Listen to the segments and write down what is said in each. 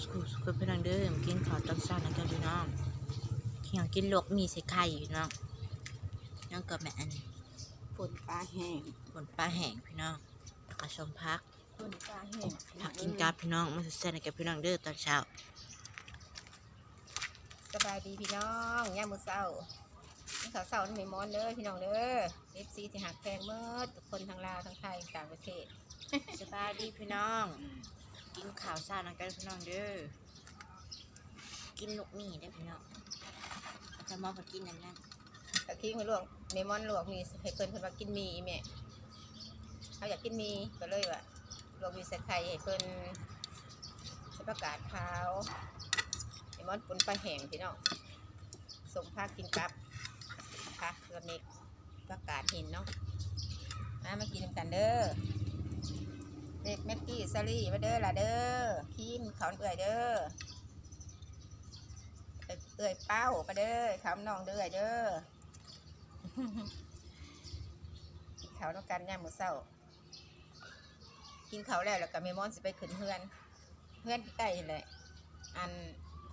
สุขสุขพี่น้องเด้อมกินข้าวตอนเช้านะจ๊ะพี่น้องเขียงกินลวกมีใส่ไข่อยู่น้องน้องกับแม่อันฝนปลาแห้งบนปลาแห้งพี่น้องแล้วก็ชมพักฝนปลาแห้งผักกินกาบพี่น้องมาแซ่บๆกับพี่น้องเด้อตอนเช้าสบายดีพี่น้องย่ามมื้อเช้านี่ข้าวเช้านี่ไม่มอนเด้อพี่น้องเด้อ FC ที่หักแพงเมื่อทุกคนทั้งลาวทั้งไทยต่างประเทศสบายดีพี่น้อง กินข้าวเช้านะกันพี่น้องเด้อ กินลูกหมีได้พี่น้องอาจจะมาไปกินอย่างนั้นตะกี้มาลวกเมมอนลวกมีให้เพิ่นเพิ่นว่ากินมีอีแม่เขาอยากกินมีก็เลยว่าลวกมีใส่ไข่ให้เพิ่นใส่ประกาศขาวเมมอนปุ่นปลาแห้งพี่น้องส่งผักกินกับผักละเม็กประกาศหินเนาะมามากินกันเด้อ เด็กแม็กกี้ซารี่มาเด้อล่ะเด้อคิมเขาเอื่อยเด้อเอื่อยเป้ามาเด้อขำน้องเด้อเด้อกินข้าวต้องกันย่ามมือเช้ากินเขาแล้วแล้วก็แม่มอนสิไปขึ้นเฮือนเฮือนใกล้ๆนี่แหละอัน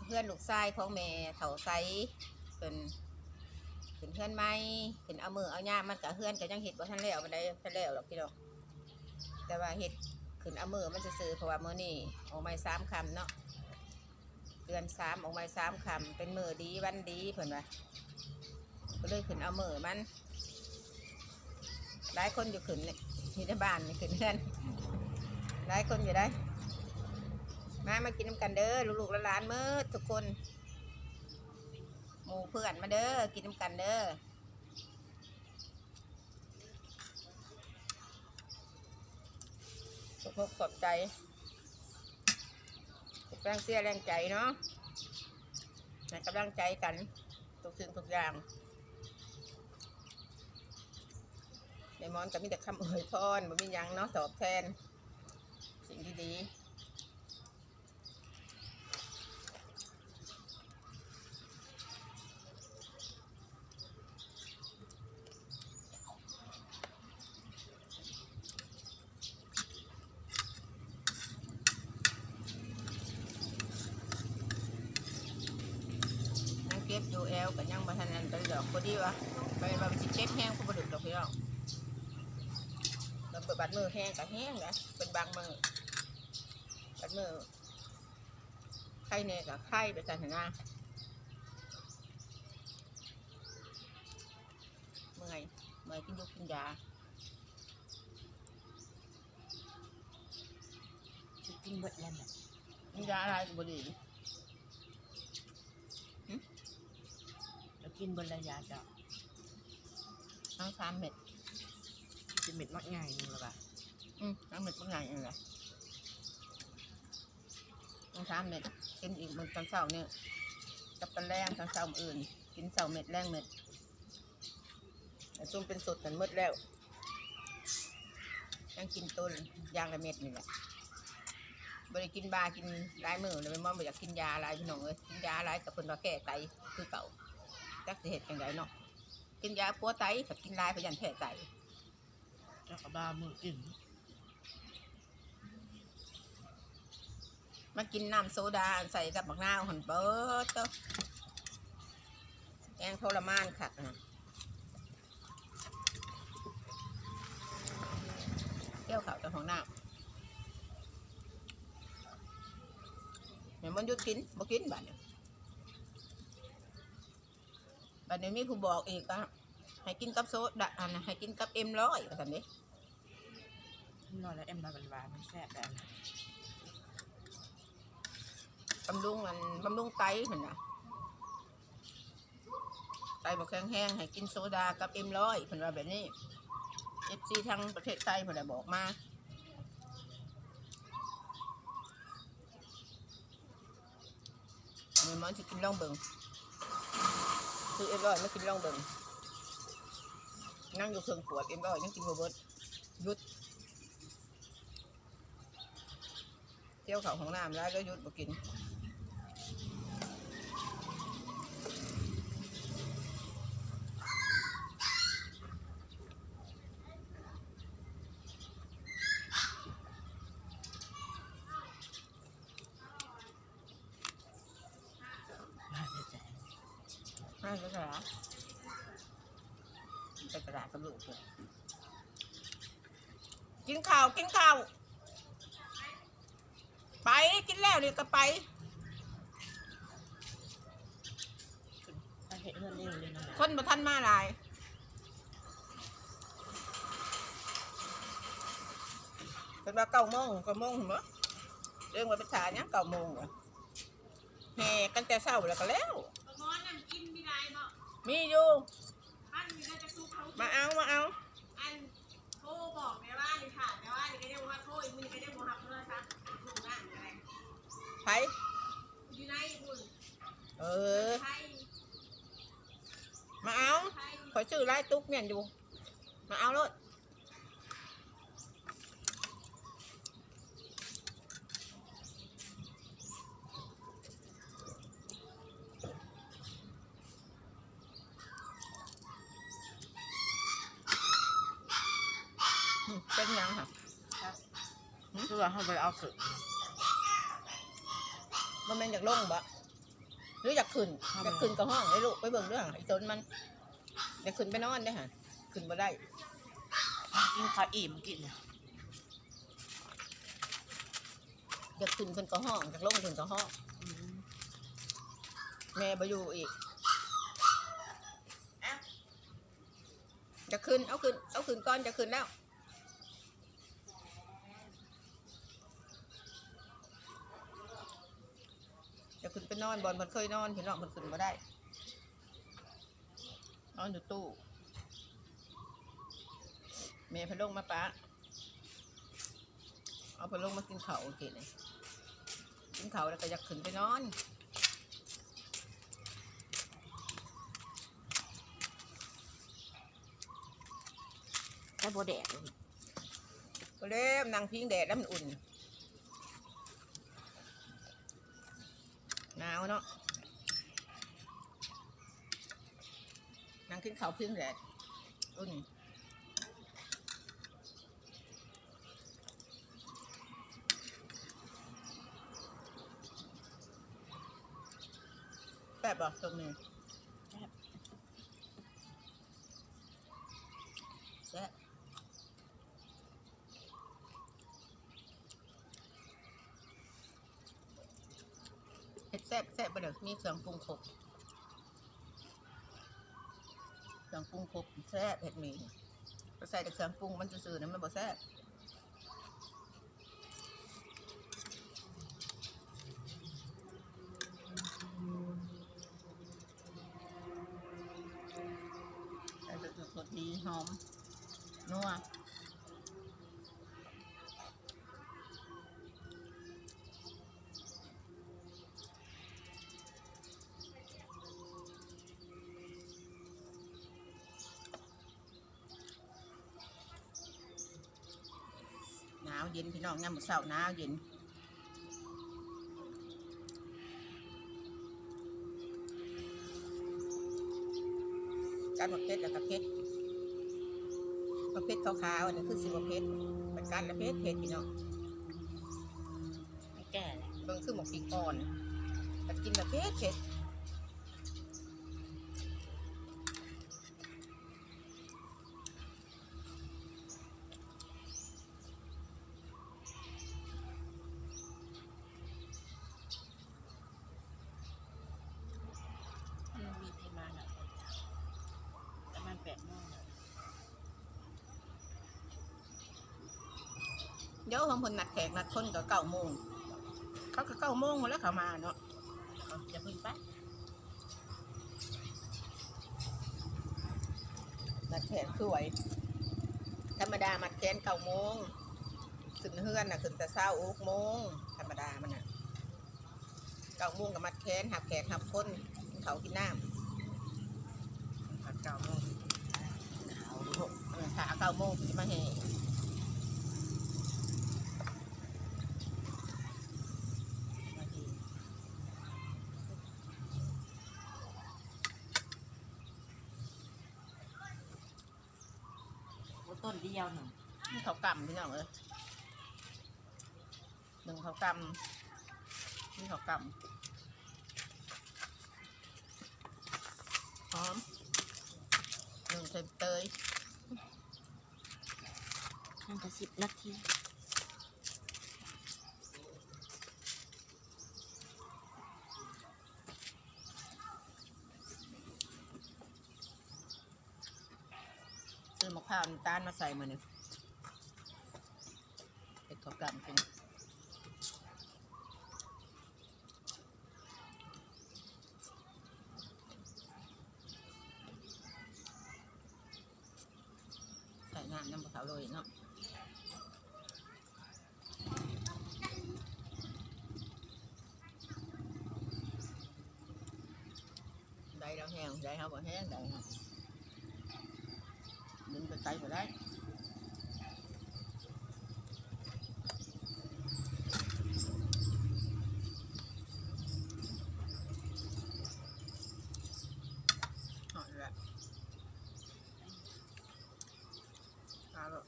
เฮือนลูกชายของแม่เฒ่าไซเป็นขึ้นเฮือนใหม่ขึ้นเอามือเอาย่ามันก็เฮือนก็ยังเฮ็ดบ่ทันแล้วมันได้ทันแล้วหรอกพี่น้องแต่ว่าเฮ็ด ขึ้นเอามือมันจะซื้อเพราะว่ามือนี้ออกไม้สามคำเนาะเดือนสามออกไม้สามคำเป็นมือดีวันดีเพิ่นว่าก็เลยขึ้นเอามือมันหลายคนอยู่ขึ้นนี่อยู่ในบ้านนี่ขึ้นเพื่อนหลายคนอยู่ได้ มามากินน้ำกันเด้อลูกๆและหลานๆมืดทุกคน หมู่เพื่อนมาเด้อกินน้ำกันเด้อ ขอบคุณขอบใจแรงเสียแรงใจเนาะให้กำลังใจกันทุกสิ่งทุกอย่างในมอนก็มีแต่คำอวยพรบ่มียังเนาะตอบแทนสิ่งดีๆ บอยู่แอลกับยังบ่ทันนั้นไปดอกพอดีวะไปว่ามันสิเก็บแห้งพอบ่ดึกดอกพี่น้องเราเปิดบัตรมือแห้งกับแห้งนะเป็นบางมือบัตรมือไข่เนยกับไข่ไปกันเถอะนะเมื่อยเมื่อยกินยุกกินยาจะกินเบิดแล้วเนี่ยกินยาอะไรก็บดีแล้ว กินเบนระยะจ้ะทั้งสามเม็ดจะเม็ดมักง่ายนึงละบ่ะอืมทั้งเม็ดเป็นไงเองล่ะทั้งสามเม็ดกินอีกมันตอนเช้าเนี่ยกับตอนแรงตอนเช้ามื้ออื่น กินเช้าเม็ดแรงเม็ดแต่ช่วงเป็นสดกันหมืดแล้วยังกินต้นยางละเม็ดนี่แหละบริกินบากินหลายมือเลยไม่มองบ่อยากกินยาหลายพี่น้องเลยกินยาหลายกับคนว่าแก้ไตคือเก่า จักสิเหตุจังไดเนาะกินยาปัวไตกับกินหลายพยันแพ้ไตแล้วก็บ้ามือกิน มากินน้ำโซดาใส่กับบักนาวหันเบิดเต้าแกงทรมานคักนะเที่ยวเขาเจากของน้ำเดี๋ยวมันหยุดกินบ่กินบัดนี้ บัดนี้มีผู้บอกอีกว่าให้กินกับโซดาอันน่ะให้กินกับเอ็มร้อยว่าซั่นเด้นอนแล้วเอ็มมาหวานๆมันแซ่บแบบบำรุงมันบำรุงไตเหมือนนะไตบอกแข็งแห้งให้กินโซดากับเอ็มร้อยเพิ่นว่าแบบนี้เอฟซีทางประเทศไทยเพิ่นได้บอกมาอันนี้มันจะกินล่องเบิง คือเอ็มร้อยไม่กินร่องเบิงนั่งอยู่เครื่องขวดเอ็มร้อยยังกินโรเบิดหยุดเที่ยวเขาของน้ำแล้วแล้วยุดบ่กิน ให้กระดาษ ไปกระดาษกับลูกเลยกินข้าวกินข้าวไปกินแล้วเดี๋ยวก็ไปมาเห็นเงินเร็วเลยนะคนบ่ทันมาหลายเป็นว่าเก้าโมงเก้าโมงเหรอเรื่องว่าไปฉายเนี่ยเก้าโมงเหรอแห่กันแต่เช้าแล้วก็แล้วมอนนั่นกินไม่ได้บ่มีอยู่ อันนี้ก็จะสู้เขา มาเอา มาเอา อันโทรบอกแม่ว่านี่ค่ะแม่ว่านี่ก็ได้บอกว่าโทรอีกมือนี่ก็ได้บอกหักโทรศัพท์ถูกนั่นอะไรไผอยู่ในคุณเออ ไทยมาเอา ไทย ขอชื่อไล่ตุ๊กเนี่ยอยู่ มาเอาเลยอืมเป็นยัง ค่ะคือว่าเขาไปเอาขึ้นมันเป็นอยากลงบะหรืออยากขึ้นครับอยากขึ้นก็ห้องไอ้ลูกไปเบิ่งเรื่องไอ้ตนมันอยากขึ้นไปนอนได้อฮะขึ้นมาได้กินข้าวอิ่มกินเนี่ยอยากขึ้นขึ้นก็ห้องอยากลงขึ้นก็ห้องอืมแม่ไปอยู่อีกจะขึ้นเอาขึ้นเอาขึ้นก่อนจะขึ้นแล้ว จะขึ้ นไปนอนบอลมันเคยนอนพี่น้องมันขึ้นมาได้ นอนอยู่ตู้แม่พะลงมาปะเอาพะลงมากินเขาวโอเคเลยกินเขาวแล้วก็อยากขึ้นไปนอนแค่โบแดดเลยก็เล่มนางพิงแดดแล้วมันอุ่น หนาวเนาะนางขึ้นเขาพิงแดดอุ่นแซ่บบ่ตรงนี้แซ่บเผ็ด แซ่บแซ่บไปเด้อมีเครื่องปรุงครบเครื่องปรุงครบแซ่บเผ็ดมีก็ใส่แต่เครื่องปรุงมันซื่อๆนะมันบ่แซ่บใส่แต่สดดีหอมนัว เย็นพี่น้องยามมื้อเช้าหนาวเย็นการหมกเพชรแล้วก็เพชรประเภทขาวๆอันนี้คือสิบประเภทเป็นการละเพชรเพชรพี่น้องไม่แก่เลยเบิ่งคือหมกปีกอ่อนแต่กินแบบเพชรเพชร มันมีเพมาน่ะประมาณแปดโมงน่ะ เดี๋ยวของคนนัดแขกนัดคนก็เก้าโมงเขาก็เก้าโมงหมดแล้วเขามาเนาะเขาจะพึ่งไปนัดแขกสวย ธรรมดามัดแขนเก้าโมงขึ้นเฮือนน่ะขึ้นแต่เช้าอุกโมงธรรมดามันน่ะเก้าโมงกับมัดแขนหับแขกหับคนกินเขาวกินน้ผัดเก่าโมงหนาวำเออขาเก้าโมงสิมาแห่ มาดีโอ้ต้น เดียวหนึ่งนี่เขาวกำพี่น้องเอ้ยหนึ่งเขาวกำนี่เขาวกอมหนึ่งใส่เตย นั่นก็สิบนาที ซื้อมะพร้าวน้ำตาลมาใส่มาหนึ่งเผ็ดข้าวกล้ำกินใส่น้ำน้ำมะพร้าวโรยเนาะได้แล้วแห้งได้ครับบ่แห้งได้ครับ ดึงไปไกลบ่ได้หอมแล้วเอาแบบ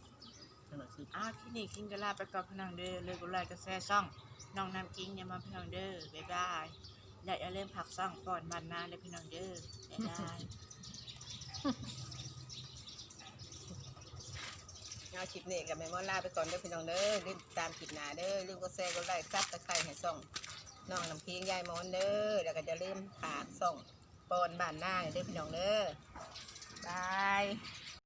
ขนาดสิอ้าวที่นี่กินกะลาไปก่อนพี่น้องเด้อเลยกุไลกระแซ่ซ่องน้องน้ำกิ้งอย่ามาพี่น้องเด้อบ๊ายบายและอย่าลืมผักซ่องก่อนมันนาเลยพี่น้องเด้อบ๊ายบาย เอาคลิปนี้กับแม่มอลาไปก่อนเด้อพี่น้องเด้อลืมตามคลิปหน้าเด้อลืมก็แซ่ก็ไลค์ซับตะไคร้ให้ส่องน้องน้ำพิงยายมอนเด้อแล้วก็จะลืมฝากส่องปอนบ้านหน้าเด้อพี่น้องเด้อบาย